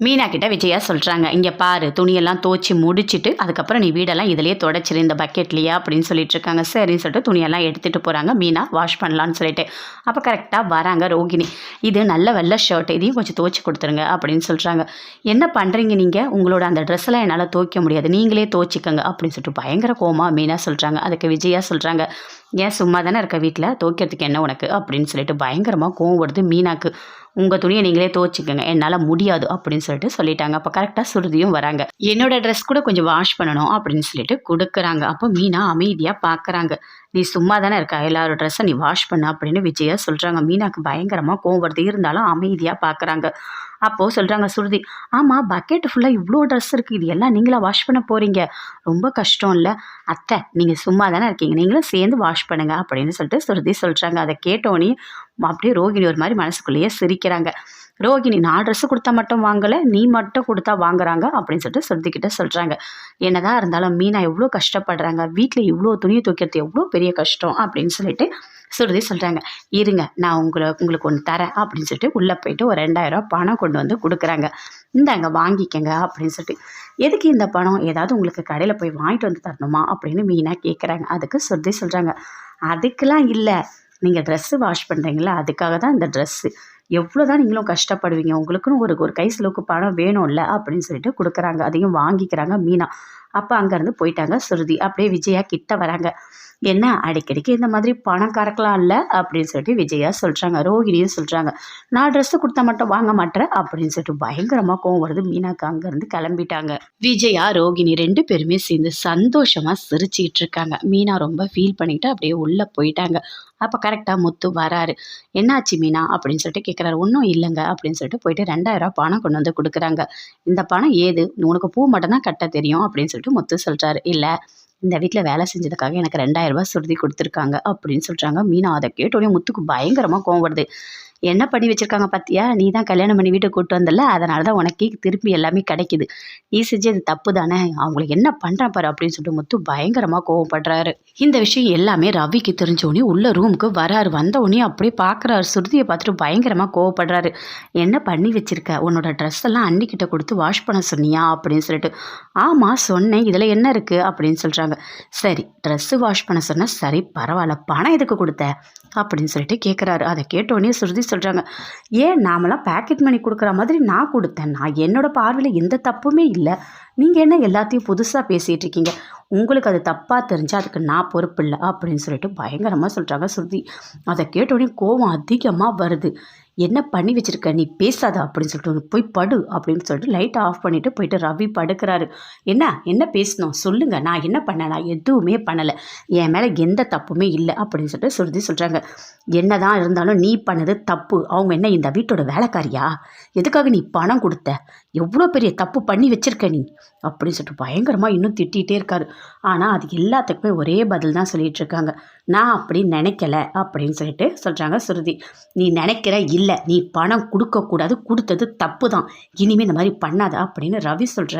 மீனா கிட்ட விஜயா சொல்கிறாங்க இங்கே பாரு துணியெல்லாம் தோச்சி முடிச்சிட்டு அதுக்கப்புறம் நீ வீடெல்லாம் இதிலேயே தொடச்சிரு இந்த பக்கெட்லையா அப்படின்னு சொல்லிட்டு இருக்காங்க சரின்னு சொல்லிட்டு துணியெல்லாம் எடுத்துகிட்டு போகிறாங்க மீனா வாஷ் பண்ணலான்னு சொல்லிட்டு. அப்போ கரெக்டாக வராங்க ரோகிணி. இது நல்ல வெள்ளை ஷர்ட் இதையும் கொஞ்சம் துவச்சி கொடுத்துருங்க அப்படின்னு சொல்கிறாங்க என்ன பண்ணுறீங்க நீங்கள் உங்களோட அந்த ட்ரெஸ்ஸெல்லாம் என்னால் துவைக்க முடியாது. நீங்களே தோச்சிக்கோங்க அப்படின்னு சொல்லிட்டு பயங்கர கோமா மீனா சொல்கிறாங்க அதுக்கு விஜயா சொல்கிறாங்க ஏன் சும்மா தானே இருக்க வீட்டில் துவைக்கிறதுக்கு என்ன உனக்கு? அப்படின்னு சொல்லிட்டு பயங்கரமாக கோவம் வருது மீனாக்கு. உங்கள் துணியை நீங்களே துவச்சிக்கோங்க. என்னால் முடியாது அப்படின்னு சொல்லிட்டு சொல்லிட்டாங்க. அப்போ கரெக்டாக சுருதியும் வராங்க. என்னோட ட்ரெஸ் கூட கொஞ்சம் வாஷ் பண்ணணும் அப்படின்னு சொல்லிட்டு கொடுக்குறாங்க. அப்போ மீனா அமைதியாக பார்க்குறாங்க நீ சும்மா தானே இருக்கா? எல்லாரோட ட்ரெஸ்ஸை நீ வாஷ் பண்ண அப்படின்னு விஜயா சொல்கிறாங்க மீனாக்கு பயங்கரமாக கோவம் வருது. இருந்தாலும் அமைதியாக பார்க்குறாங்க அப்போது சொல்கிறாங்க சுருதி ஆமாம் பக்கெட் ஃபுல்லாக இவ்வளோ ட்ரெஸ் இருக்குது இது எல்லாம் நீங்களாக வாஷ் பண்ண போகிறீங்க ரொம்ப கஷ்டம் இல்லை அத்தை நீங்கள் சும்மா தானே இருக்கீங்க. நீங்களும் சேர்ந்து வாஷ் பண்ணுங்கள் அப்படின்னு சொல்லிட்டு சுருதி சொல்கிறாங்க அதை கேட்டோன்னே அப்படியே ரோகிணி ஒரு மாதிரி மனசுக்குள்ளேயே சிரிக்கிறாங்க. ரோகிணி நான் ட்ரெஸ்ஸு கொடுத்தா மட்டும் வாங்கலை நீ மட்டும் கொடுத்தா வாங்குறாங்க அப்படின்னு சொல்லிட்டு சுருதிக்கிட்ட சொல்கிறாங்க என்னதான் இருந்தாலும் மீனா எவ்வளோ கஷ்டப்படுறாங்க வீட்டில் இவ்வளோ துணியை துவைக்கிறது எவ்வளோ பெரிய கஷ்டம் அப்படின்னு சொல்லிட்டு சுருதி சொல்கிறாங்க இருங்க நான் உங்களை உங்களுக்கு ஒன்று தரேன் அப்படின்னு சொல்லிட்டு உள்ளே போயிட்டு ஒரு ரெண்டாயிரம் பணம் கொண்டு வந்து கொடுக்குறாங்க. இந்தாங்க வாங்கிக்கங்க அப்படின்னு சொல்லிட்டு. எதுக்கு இந்த பணம்? ஏதாவது உங்களுக்கு கடையில் போய் வாங்கிட்டு வந்து தரணுமா? அப்படின்னு மீனாக கேட்குறாங்க அதுக்கு சுருதி சொல்கிறாங்க அதுக்கெலாம் இல்லை நீங்கள் ட்ரெஸ்ஸு வாஷ் பண்ணுறீங்களா அதுக்காக தான் இந்த ட்ரெஸ்ஸு எவ்வளோ தான் நீங்களும் கஷ்டப்படுவீங்க உங்களுக்குன்னு ஒரு ஒரு கை செலவுக்கு பணம் வேணும்ல அப்படின்னு சொல்லிட்டு கொடுக்குறாங்க. அதையும் வாங்கிக்கிறாங்க மீனா. அப்போ அங்கேருந்து போயிட்டாங்க சுருதி. அப்படியே விஜயா கிட்ட வராங்க. என்ன? அடிக்கடிக்கு இந்த மாதிரி பணம் கறக்கலாம் இல்லை? அப்படின்னு சொல்லிட்டு விஜயா சொல்கிறாங்க ரோஹிணியும் சொல்கிறாங்க நான் ட்ரெஸ்ஸு கொடுத்தா மட்டும் வாங்க மாட்டேன் அப்படின்னு சொல்லிட்டு பயங்கரமாக கோவம் வருது. மீனாக்கு அங்கேருந்து கிளம்பிட்டாங்க. விஜயா ரோஹிணி ரெண்டு பேருமே சேர்ந்து சந்தோஷமாக சிரிச்சிக்கிட்டு இருக்காங்க. மீனா ரொம்ப ஃபீல் பண்ணிட்டு அப்படியே உள்ளே போயிட்டாங்க. அப்போ கரெக்டாக முத்து வராரு. என்னாச்சு மீனா? அப்படின்னு சொல்லிட்டு கேட்குறாரு ஒன்றும் இல்லைங்க. அப்படின்னு சொல்லிட்டு போயிட்டு ரெண்டாயிரம் பணம் கொண்டு வந்து கொடுக்குறாங்க. இந்த பணம் ஏது? உனக்கு பூ மட்டும் தான் கட்ட தெரியும். அப்படின்னு சொல்லிட்டு முத்து சொல்கிறாரு இல்லை இந்த வீட்டில் வேலை செஞ்சதுக்காக எனக்கு ரெண்டாயிரம் ரூபாய் சுருதி கொடுத்துருக்காங்க அப்படின்னு சொல்கிறாங்க மீனா அதை கேட்டோடனே முத்துக்கு பயங்கரமாக கோவம் வருது. என்ன பண்ணி வச்சுருக்காங்க பார்த்தியா நீ தான் கல்யாணம் பண்ணி வீட்டுக்கு கூட்டு வந்தல அதனால தான் உனக்கு திருப்பி எல்லாமே கிடைக்குது. நீ செஞ்சது தப்பு தானே அவங்களுக்கு என்ன பண்ணுறான் பாரு அப்படின்னு சொல்லிட்டு முத்து பயங்கரமாக கோவப்படுறாரு. இந்த விஷயம் எல்லாமே ரவிக்கு தெரிஞ்சோடனே உள்ள ரூமுக்கு வராரு. வந்தோடனே அப்படியே பார்க்குறாரு சுருதியை பார்த்துட்டு பயங்கரமாக கோவப்படுறாரு. என்ன பண்ணி வச்சிருக்க? உன்னோட ட்ரெஸ் எல்லாம் அன்னிக்கிட்ட கொடுத்து வாஷ் பண்ண சொன்னியா? அப்படின்னு சொல்லிட்டு. ஆமாம் சொன்னேன். இதில் என்ன இருக்குது அப்படின்னு சொல்கிறாங்க சரி ட்ரெஸ்ஸு வாஷ் பண்ண சொன்னால் சரி பரவாயில்ல. பணம் எதுக்கு கொடுத்த? அப்படின்னு சொல்லிட்டு கேட்குறாரு அதை கேட்டோடனே சுருதி சொல்கிறாங்க ஏன் நாமெல்லாம் பேக்கெட் மணி கொடுக்குற மாதிரி நான் கொடுத்தேன்? நான் என்னோட பார்வையில் எந்த தப்புமே இல்லை. நீங்கள் என்ன எல்லாத்தையும் புதுசாக பேசிகிட்டு இருக்கீங்க? உங்களுக்கு அது தப்பாக தெரிஞ்சால் அதுக்கு நான் பொறுப்பு இல்லை அப்படின்னு சொல்லிட்டு பயங்கரமாக சொல்கிறாங்க சுருதி அதை கேட்டோடனே கோவம் அதிகமாக வருது. என்ன பண்ணி வச்சுருக்க? நீ பேசாத அப்படின்னு சொல்லிட்டு போய் படு அப்படின்னு சொல்லிட்டு லைட்டை ஆஃப் பண்ணிவிட்டு போயிட்டு ரவி படுக்கிறாரு. என்ன? என்ன பேசணும்? சொல்லுங்கள் நான் என்ன பண்ணலாம் எதுவுமே பண்ணலை. என் மேலே எந்த தப்புமே இல்லை அப்படின்னு சொல்லிட்டு சுருதி சொல்கிறாங்க என்ன தான் இருந்தாலும் நீ பண்ணது தப்பு. அவங்க என்ன இந்த வீட்டோட வேலைக்காரியா? எதுக்காக நீ பணம் கொடுத்த? எவ்வளோ பெரிய தப்பு பண்ணி வச்சுருக்க நீ? அப்படின்னு சொல்லிட்டு பயங்கரமாக இன்னும் திட்டிகிட்டே இருக்காரு. ஆனால் அது எல்லாத்துக்குமே ஒரே பதில் தான் சொல்லிகிட்டு இருக்காங்க. நான் அப்படி நினைக்கல அப்படின்னு சொல்லிட்டு சொல்கிறாங்க சுருதி. நீ நினைக்கிற இல்லை. நீ பணம் கொடுக்கக்கூடாது கொடுத்தது தப்பு தான் இனிமேல் இந்த மாதிரி பண்ணாத அப்படின்னு ரவி சொல்கிறார்